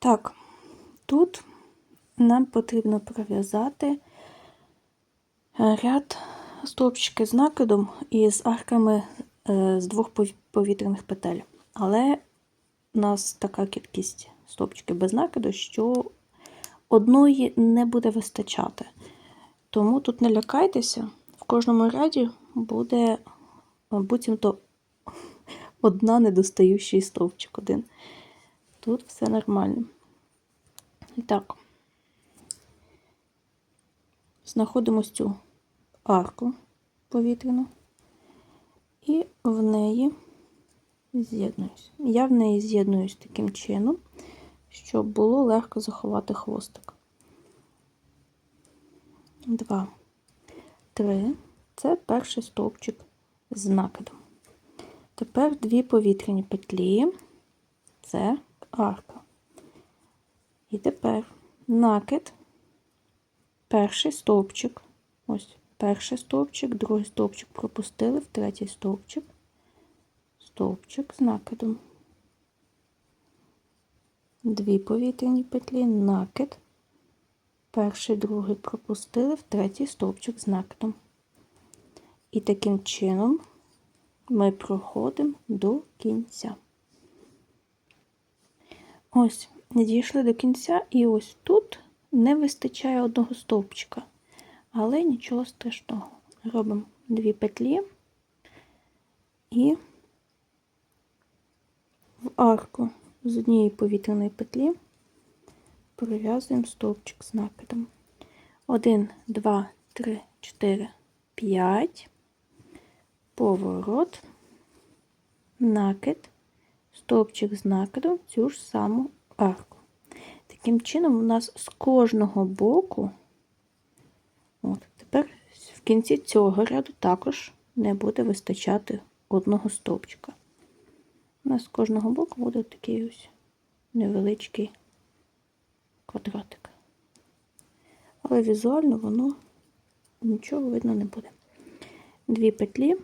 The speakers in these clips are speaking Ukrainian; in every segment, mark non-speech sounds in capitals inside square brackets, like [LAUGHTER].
Так, тут нам потрібно пров'язати е, ряд стовпчики з накидом і з арками е, з двох повітряних петель. Але у нас така кількість стовпчиків без накиду, що одної не буде вистачати. Тому тут не лякайтеся, в кожному ряді буде е, буцімто [LAUGHS] одна недостаючий стовпчик один. Тут все нормально. І так, знаходимо цю арку повітряну і в неї з'єднуюсь. Я в неї з'єднуюсь таким чином, щоб було легко заховати хвостик. Два, три. Це перший стовпчик з накидом. Тепер дві повітряні петлі. Це арка. І тепер накид, перший стовпчик. Ось перший стовпчик, другий стовпчик пропустили в третій стовпчик, стовпчик з накидом. Дві повітряні петлі, накид. Перший, другий пропустили в третій стовпчик з накидом. І таким чином ми проходимо до кінця. Ось, дійшли до кінця, і ось тут не вистачає одного стовпчика. Але нічого страшного. Робимо дві петлі і в арку з однієї повітряної петлі пров'язуємо стовпчик з накидом. 1, 2, 3, 4, 5, поворот, накид, стовпчик з накидом цю ж саму арку. Таким чином, у нас з кожного боку, от, тепер в кінці цього ряду також не буде вистачати одного стовпчика. У нас з кожного боку буде такий ось невеличкий квадратик. Але візуально воно нічого видно не буде. Дві петлі,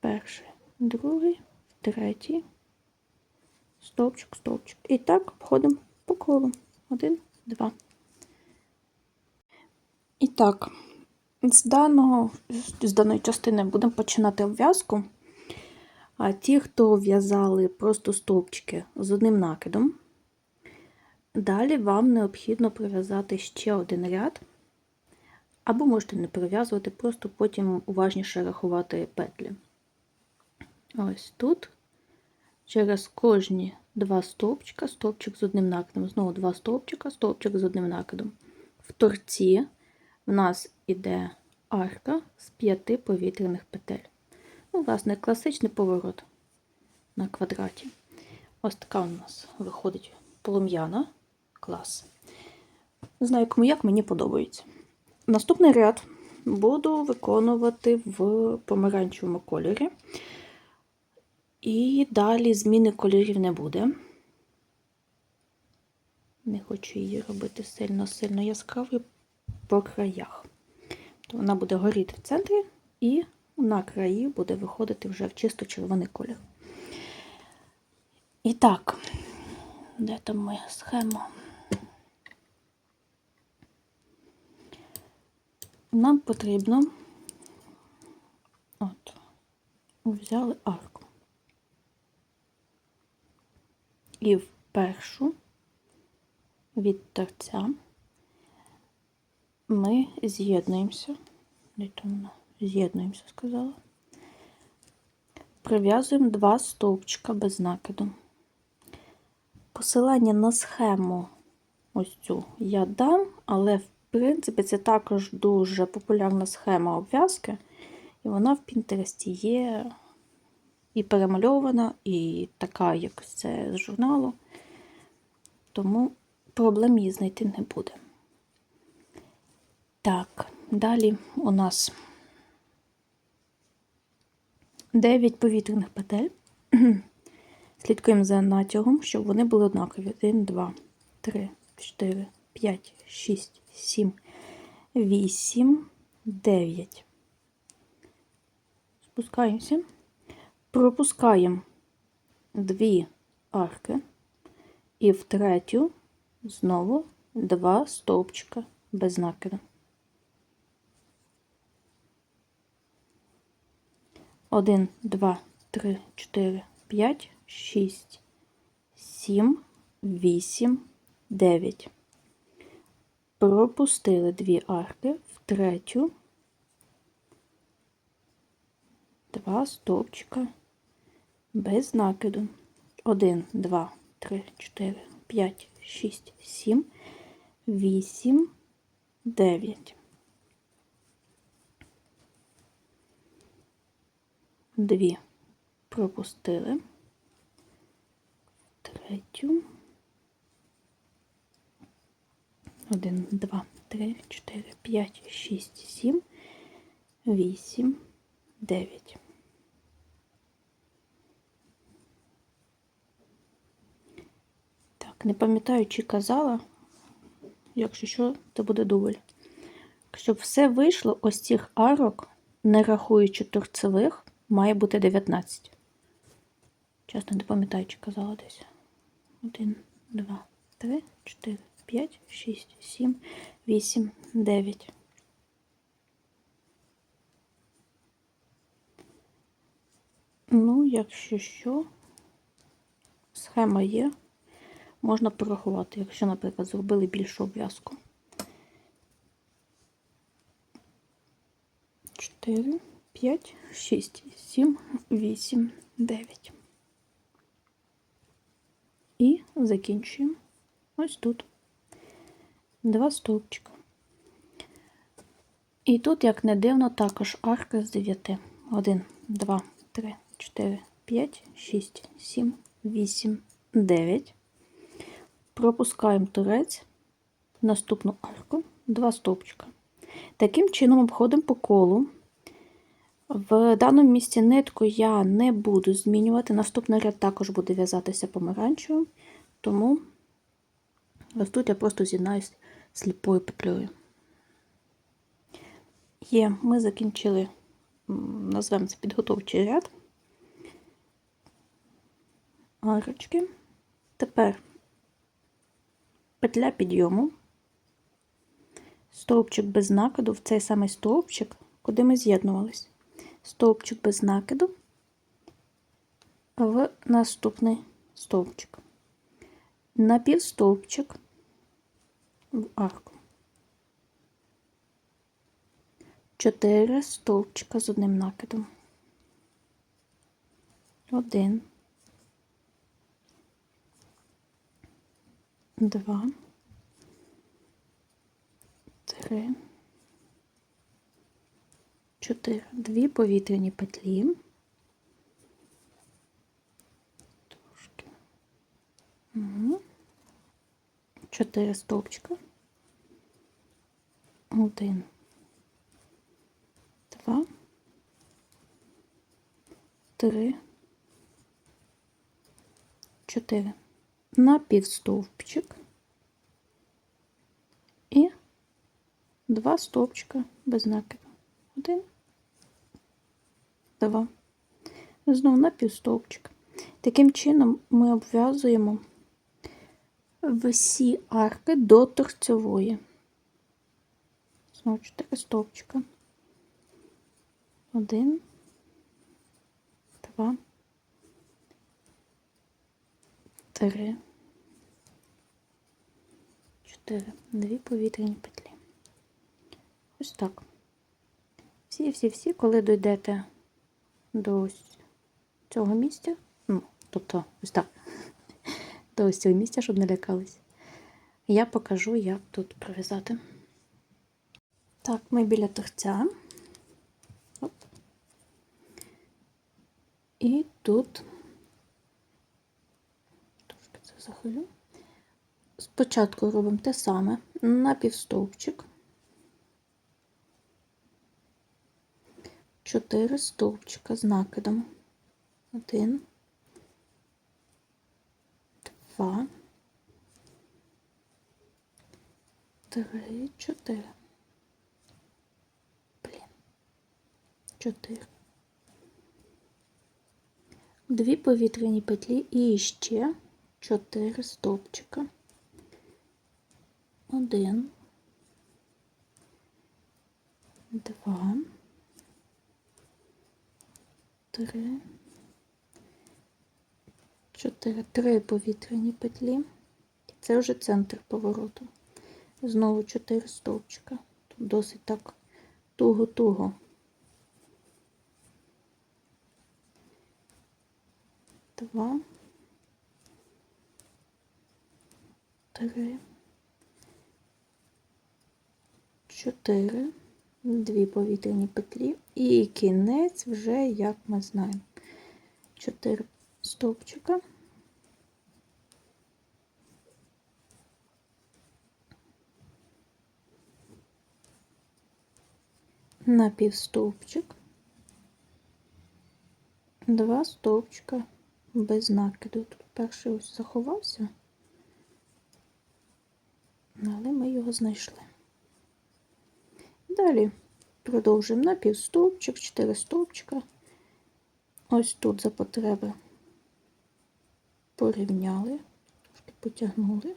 перший, другий, третій, стовпчик, стовпчик. І так обходимо по колу. Один, два. І так, з, даного, з даної частини будемо починати обв'язку. А ті, хто в'язали просто стовпчики з одним накидом, далі вам необхідно прив'язати ще один ряд, або можете не прив'язувати, просто потім уважніше рахувати петлі. Ось тут через кожні два стовпчика, стовпчик з одним накидом, знову два стовпчика, стовпчик з одним накидом. В торці в нас іде арка з п'яти повітряних петель. Ну, власне, класичний поворот на квадраті. Ось така у нас виходить полум'яна клас. Не знаю, кому як мені подобається. Наступний ряд буду виконувати в помаранчевому кольорі. І далі зміни кольорів не буде. Не хочу її робити сильно-сильно яскравою по краях. То вона буде горіти в центрі і на краї буде виходити вже в чисто червоний колір. І так, де там моя схема? Нам потрібно от, взяли арку. І в першу від торця ми з'єднуємося. З'єднуємося, сказала. Прив'язуємо два стовпчика без накиду. Посилання на схему ось цю я дам, але, в принципі, це також дуже популярна схема обв'язки, і вона в Пінтересті є і перемальована, і така, як це з журналу. Тому проблем її знайти не буде. Так, далі у нас 9 повітряних петель. [CLEARS THROAT] Слідкуємо за натягом, щоб вони були однакові. 1, 2, 3, 4, 5, 6, 7, 8, 9. Спускаємося. Пропускаємо дві арки І в третю знову два стовпчика без накиду. Один, два, три, чотири, п'ять, шість, сім, вісім, дев'ять. Пропустили дві арки в третю. Два стовпчика без накиду. 1, 2, 3, 4, 5, 6, 7, 8, 9. 2 пропустили. Третю. 1, 2, 3, 4, 5, 6, 7, 8, 9. Не пам'ятаю, чи казала, якщо що, то буде дубль. Щоб все вийшло, ось цих арок, не рахуючи торцевих, має бути 19. Чесно, не пам'ятаю, чи казала десь. 1, 2, 3, 4, 5, 6, 7, 8, 9. Ну, якщо що, схема є, можна порахувати, якщо, наприклад, зробили більшу обв'язку. 4, 5, 6, 7, 8, 9. І закінчуємо ось тут. Два стовпчика. І тут, як не дивно, також арка з 9. 1, 2, 3, 4, 5, 6, 7, 8, 9. Пропускаємо торець в наступну арку, два стовпчика. Таким чином обходимо по колу. В даному місці нитку я не буду змінювати. Наступний ряд також буде в'язатися помаранчевим, тому ось тут я просто з'єднаюсь сліпою петлею. Є, ми закінчили, назвемо це підготовчий ряд. Арочки. Тепер петля підйому, стовпчик без накиду в цей самий стовпчик, куди ми з'єднувались. Стовпчик без накиду в наступний стовпчик. Напівстовпчик в арку. Чотири стовпчика з одним накидом. Один. Два. Три. Чотири. Дві повітряні петлі. Трошки. Угу. Чотири стовпчика. Один. Два. Три. Чотири. Напівстовпчик. І два стовпчика без накиду. Один, два. Знову напівстовпчик. Таким чином ми обв'язуємо всі арки до торцевої. Знову чотири стовпчика. Один, два, три, чотири. Дві повітряні петлі. Ось так. Всі-всі-всі, коли дійдете до ось цього місця, ну, тобто ось так, до ось цього місця, щоб не лякались, я покажу, як тут пров'язати. Так, ми біля торця. Оп. І тут трошки це захилю. Спочатку робимо те саме напівстовпчик. 4 стовпчика з накидом. 1, 2, 3, 4. Блін. 4. Дві повітряні петлі і ще чотири стовпчика. Один, два, три, чотири, три повітряні петлі. Це вже центр повороту. Знову чотири стовпчика. Тут досить так туго-туго. Два. Три. Чотири. Дві повітряні петлі. І кінець вже, як ми знаємо. Чотири стовпчика. Напівстовпчик. Два стовпчика без накиду. Тут перший ось заховався, але ми його знайшли. Далі продовжуємо на напівстовпчик, 4 стовпчика. Ось тут за потреби порівняли, потягнули.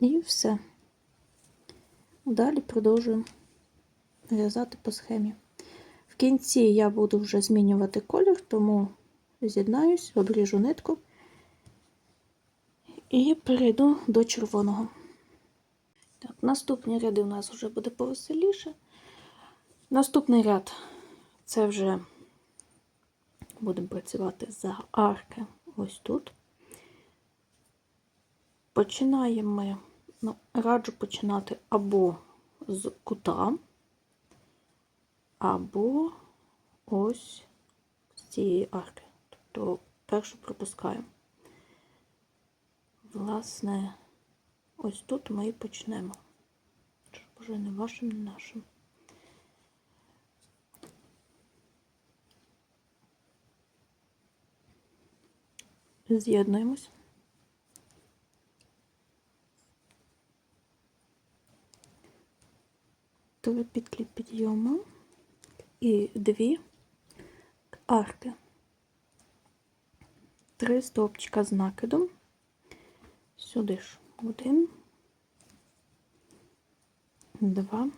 І все. Далі продовжуємо в'язати по схемі. В кінці я буду вже змінювати колір, тому з'єднаюсь, обріжу нитку і перейду до червоного. Так, Наступні ряди у нас вже буде повеселіше. Наступний ряд це вже будемо працювати за арки ось тут. Починаємо ми, ну, раджу починати або з кута, або ось з цієї арки. Тобто першу пропускаємо. Власне, ось тут ми і почнемо. Щоб вже не вашим, не нашим. З'єднуємось. Три петлі підйому і дві арки. Три стовпчика з накидом. Сюди ж один, два,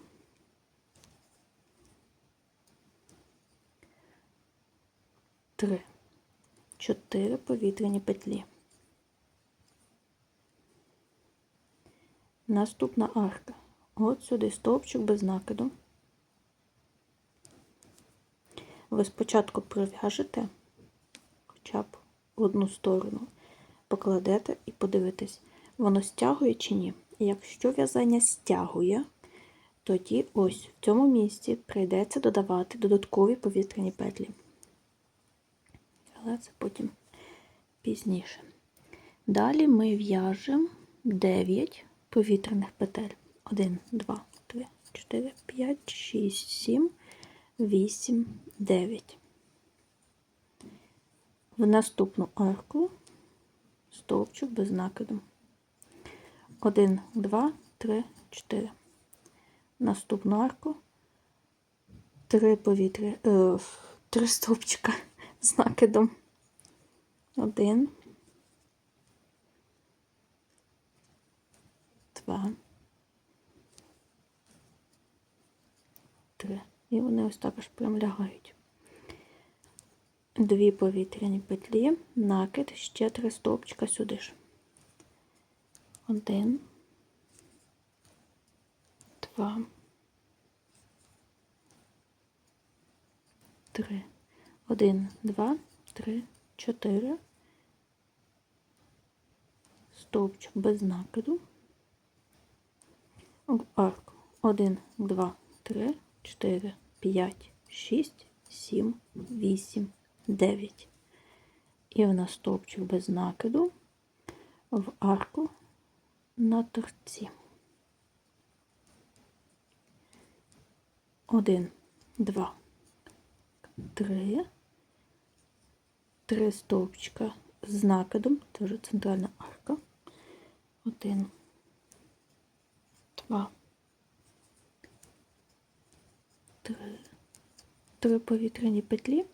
три, чотири повітряні петлі. Наступна арка. От сюди стовпчик без накиду. Ви спочатку прив'яжете хоча б одну сторону, покладете і подивитесь, воно стягує чи ні. Якщо в'язання стягує, тоді ось в цьому місці прийдеться додавати додаткові повітряні петлі. Але це потім пізніше. Далі ми в'яжемо 9 повітряних петель. 1, 2, 3, 4, 5, 6, 7, 8, 9. В наступну арку стовпчик без накиду. 1, 2, 3, 4. Наступну арку 3 повітря, е, 3 стовпчика [LAUGHS] з накидом. 1, 2, 3. І вони ось також прям лягають. Дві повітряні петлі, накид, ще три стовпчика сюди ж. Один, два, три. Один, два, три, чотири. Стовпчик без накиду. В арку. Один, два, три, чотири, п'ять, шість, сім, вісім. 9. І в нас стовпчик без накиду в арку на торці. 1, 2, 3, 3 стовпчика з накидом, це вже центральна арка. 1, 2, 3, 3 повітряні петлі.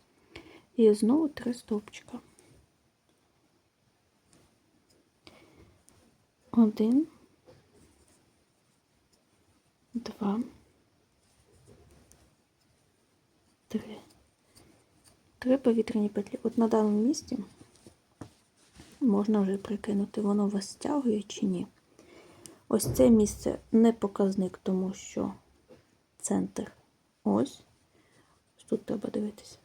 І знову три стовпчика. Один, два, три. Три повітряні петлі. От на даному місці можна вже прикинути, воно вас стягує чи ні. Ось це місце не показник, тому що центр ось. Ось Тут треба дивитися.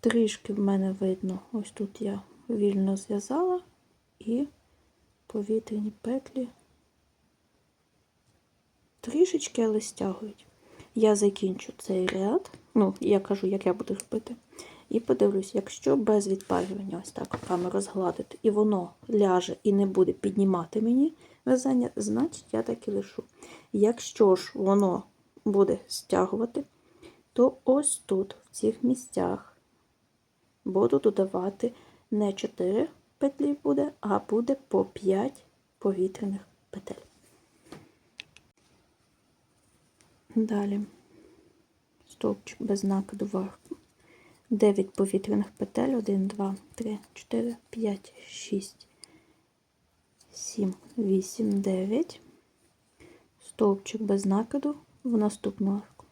Трішки в мене видно, ось тут я вільно зв'язала і повітряні петлі трішечки, але стягують. Я закінчу цей ряд, ну, я кажу, як я буду робити. І подивлюсь, якщо без відпалювання ось так камеру згладити, і воно ляже і не буде піднімати мені в'язання, значить я так і лишу. Якщо ж воно буде стягувати, то ось тут, в цих місцях, буду додавати не 4 петлі буде, а буде по 5 повітряних петель. Далі стовпчик без накиду вверх. 9 повітряних петель, 1, 2, 3, 4, 5, 6, 7, 8, 9. Стовпчик без накиду в наступну арку.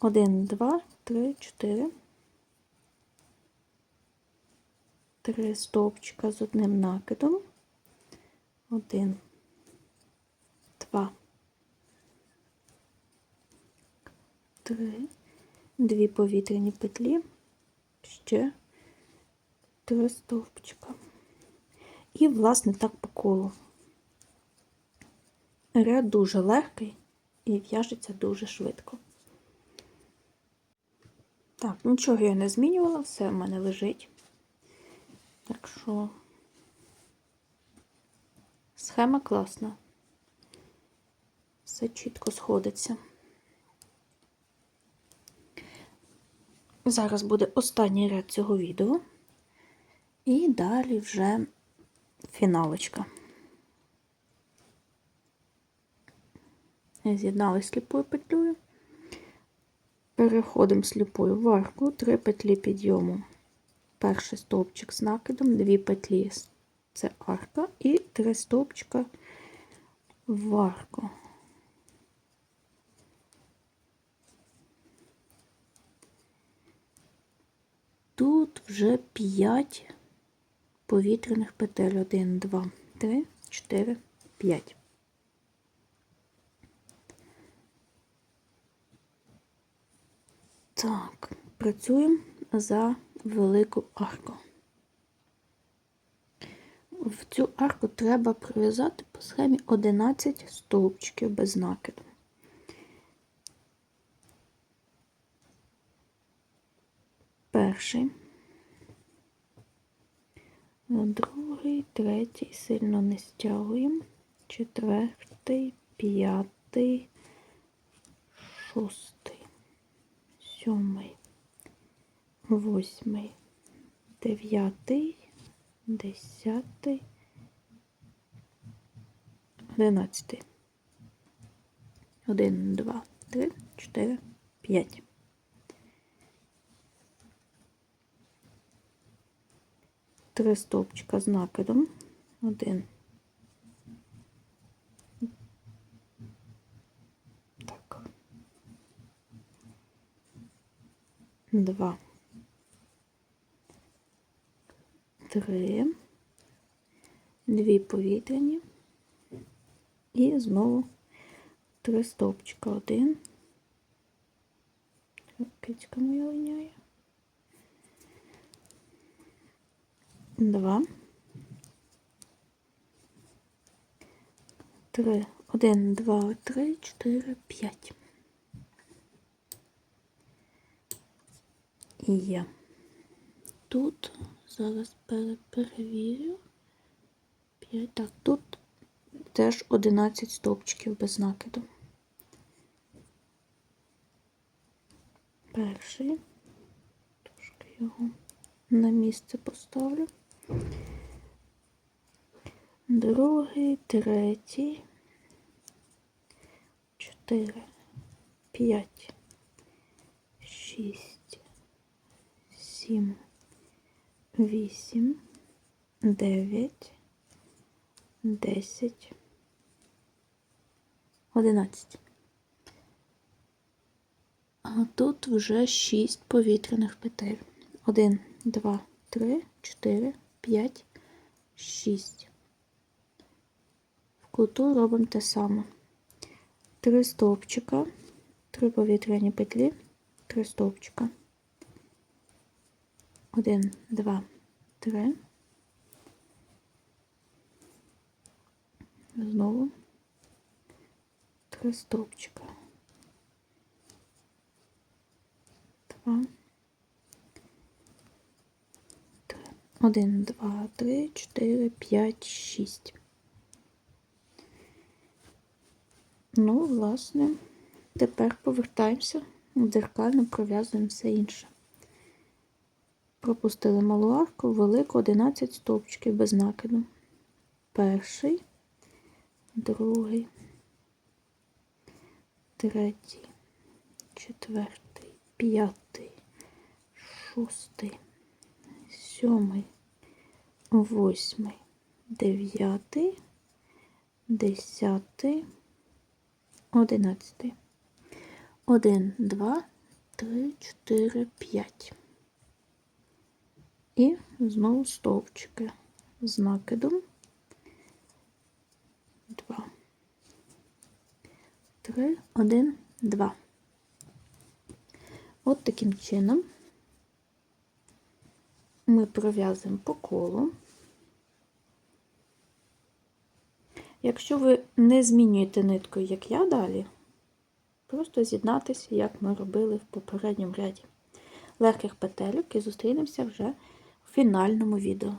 1, 2, 3, 4. Три стовпчика з одним накидом. 1, 2, 3 дві повітряні петлі, ще три стовпчика. І, власне, так по колу. Ряд дуже легкий і в'яжеться дуже швидко. Так, нічого я не змінювала, все в мене лежить. Так що схема класна. Все чітко сходиться. Зараз буде останній ряд цього відео. І далі вже фіналочка. З'єднали сліпою петлею. Переходимо сліпою в арку, три петлі підйому. Перший стовпчик з накидом, дві петлі це арка, і три стовпчика в арку. Тут вже 5 повітряних петель. 1, 2, 3, 4, 5. Так, працюємо за велику арку. В цю арку треба прив'язати по схемі 11 стовпчиків без накиду. перший, другий, третій, сильно не стягуємо, четвертий, п'ятий, шостий, сьомий, восьмий, дев'ятий, десятий, одинадцятий. Один, два, три, чотири, п'ять. три стовпчика з накидом. Один. Так. Два. Три. Дві повітряні. І знову три стовпчика. Один. Кицька моя линяє. два, три, один, два, три, чотири, п'ять. І є. Тут зараз перевірю. Так, тут теж 11 стовпчиків без накиду. Перший, трошки його на місце поставлю. Другий, третій, чотири, п'ять, шість, сім, вісім, дев'ять, 10, 11. А тут вже 6 повітряних петель. 1, 2, 3, 4, 5, 6. В куту робимо те саме. 3 стовпчика, 3 повітряні петлі, 3 стовпчика. 1, 2, 3. Знову 3 стовпчика. 2, 3. 1, 2, 3, 4, 5, 6. Ну, власне, тепер повертаємося, дзеркально пров'язуємо все інше. Пропустили малу арку, велику 11 стовпчиків без накиду. Перший, другий, третій, четвертий, п'ятий, шостий, сьомий, восьмий, дев'ятий, десятий, одинадцятий. Один, два, три, чотири, п'ять. І знову стовпчики з накидом. Два. Три, один, два. От таким чином ми пров'язуємо по колу. Якщо ви не змінюєте ниткою, як я далі, просто з'єднатися, як ми робили в попередньому ряді легких петельок і зустрінемося вже фінальному відео.